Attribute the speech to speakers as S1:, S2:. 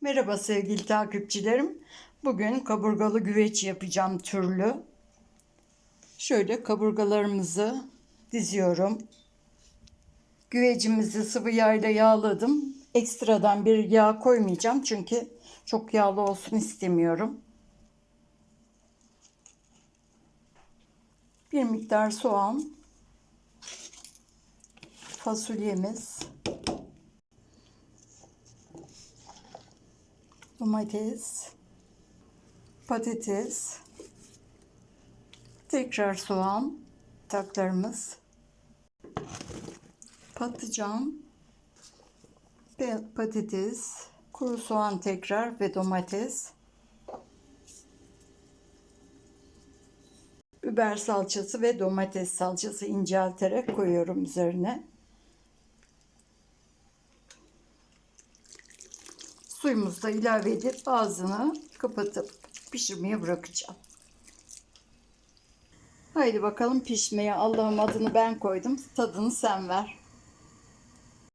S1: Merhaba sevgili takipçilerim. Bugün kaburgalı güveç yapacağım türlü. Şöyle kaburgalarımızı diziyorum. Güvecimizi sıvı yağla yağladım. Ekstradan bir yağ koymayacağım çünkü çok yağlı olsun istemiyorum. Bir miktar soğan, fasulyemiz, domates, patates, tekrar soğan, taklarımız, patlıcan, patates, kuru soğan tekrar ve domates, biber salçası ve domates salçası incelterek koyuyorum üzerine. Suyumuzu da ilave edip ağzını kapatıp pişirmeye bırakacağım. Haydi bakalım pişmeye. Allah'ım adını ben koydum. Tadını sen ver.